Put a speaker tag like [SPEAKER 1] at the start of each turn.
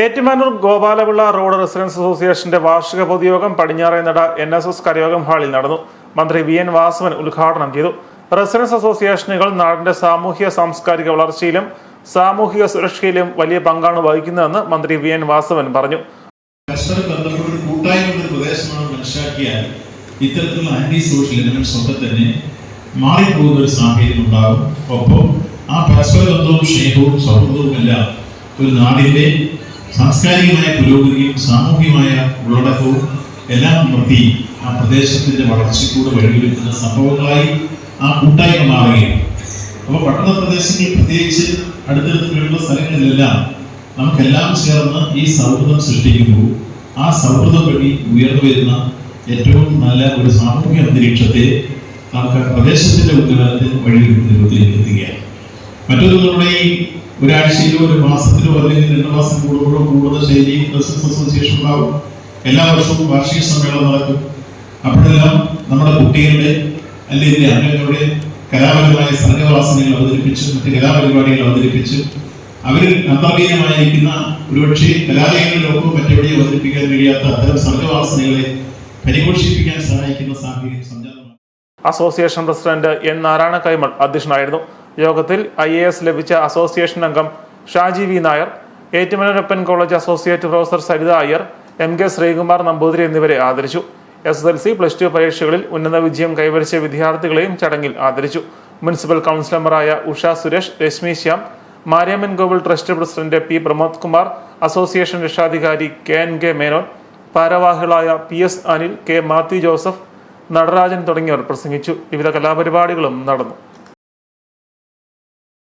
[SPEAKER 1] Ettumanoor Gopala Pillai road residence അസോസിയേഷന്റെ വാർഷിക പൊതുയോഗം പടിഞ്ഞാറേനട എൻ എസ് എസ് കരയോഗം ഹാളിൽ നടന്നു. മന്ത്രി വി എൻ വാസവൻ ഉദ്ഘാടനം ചെയ്തു. റെസിഡൻസ് അസോസിയേഷനുകൾ നാടിന്റെ സാമൂഹ്യ സാംസ്കാരിക വളർച്ചയിലും സാമൂഹിക സുരക്ഷയിലും വലിയ പങ്കാണ് വഹിക്കുന്നതെന്ന് മന്ത്രി വി എൻ വാസവൻ പറഞ്ഞു.
[SPEAKER 2] ഉണ്ടാകും. ഒപ്പം ആ പരസ്പര ബന്ധവും സ്നേഹവും സൗഹൃദവും ഒരു നാടിന്റെ സാംസ്കാരികമായ പുരോഗതിയും സാമൂഹികമായ ഉള്ളടക്കവും എല്ലാം നിർത്തി ആ പ്രദേശത്തിന്റെ വളർച്ചയ്ക്കൂടെ വഴിവെക്കുന്ന സംഭവങ്ങളായി ആ കൂട്ടായ്മ മാറുകയാണ്. അപ്പോൾ പട്ടണ പ്രദേശങ്ങളിൽ പ്രത്യേകിച്ച് അടുത്തടുത്തുള്ള സ്ഥലങ്ങളിലെല്ലാം നമുക്കെല്ലാം ചേർന്ന് ഈ സൗഹൃദം സൃഷ്ടിക്കുമ്പോൾ ആ സൗഹൃദം വഴി ഉയർന്നു വരുന്ന ഏറ്റവും നല്ല ഒരു സാമൂഹിക അന്തരീക്ഷത്തെ നമുക്ക് പ്രദേശത്തിന്റെ ഉന്നമനത്തിന് വഴിവെക്കുന്ന രൂപത്തിലേക്ക് എത്തുകയാണ് മറ്റൊരു നമ്മുടെ ഈ ഒരാഴ്ചയിലോ ഒരു മാസത്തിലോ അല്ലെങ്കിൽ രണ്ട് മാസം കൂടുമ്പോഴോ കൂടുതൽ ശൈലി ബിസിനസ് അസോസിയേഷൻ ഉണ്ടാവും എല്ലാ വർഷവും വാർഷിക സമ്മേളനം നടക്കും. അപ്പോഴെല്ലാം നമ്മുടെ കുട്ടികളുടെ അല്ലെങ്കിൽ അംഗങ്ങളുടെ കലാപരമായ സർഗവാസനങ്ങൾ അവതരിപ്പിച്ച് മറ്റ് കലാപരിപാടികൾ അവതരിപ്പിച്ച് അവരിൽ അന്തർലീനമായിരിക്കുന്ന ഒരുപക്ഷെ കലാലയങ്ങളിലൊക്കെ മറ്റെവിടെയും അവതരിപ്പിക്കാൻ കഴിയാത്ത അത്തരം സർഗവാസനകളെ പരിപോഷിപ്പിക്കാൻ സഹായിക്കുന്ന സാഹചര്യം
[SPEAKER 1] association president N Narayana Kaimal അധ്യക്ഷനായിരുന്നു. യോഗത്തിൽ ഐ എ എസ് ലഭിച്ച അസോസിയേഷൻ അംഗം Shaji V Nair Ettumanoorappan college associate professor Saritha Iyer M K Sreekumar Namboothiri എന്നിവരെ ആദരിച്ചു. S S L C plus two പരീക്ഷകളിൽ ഉന്നത വിജയം കൈവരിച്ച വിദ്യാർത്ഥികളെയും ചടങ്ങിൽ ആദരിച്ചു. മുനിസിപ്പൽ കൗൺസിലർമാരായ Usha Suresh Reshmi Shyam Mariamman Gokul trust president P Pramod Kumar association രക്ഷാധികാരി കെ എൻ കെ മേനോൻ ഭാരവാഹികളായ P S Anil K Mathew Joseph Natarajan തുടങ്ങിയവർ പ്രസംഗിച്ചു. വിവിധ കലാപരിപാടികളും നടന്നു.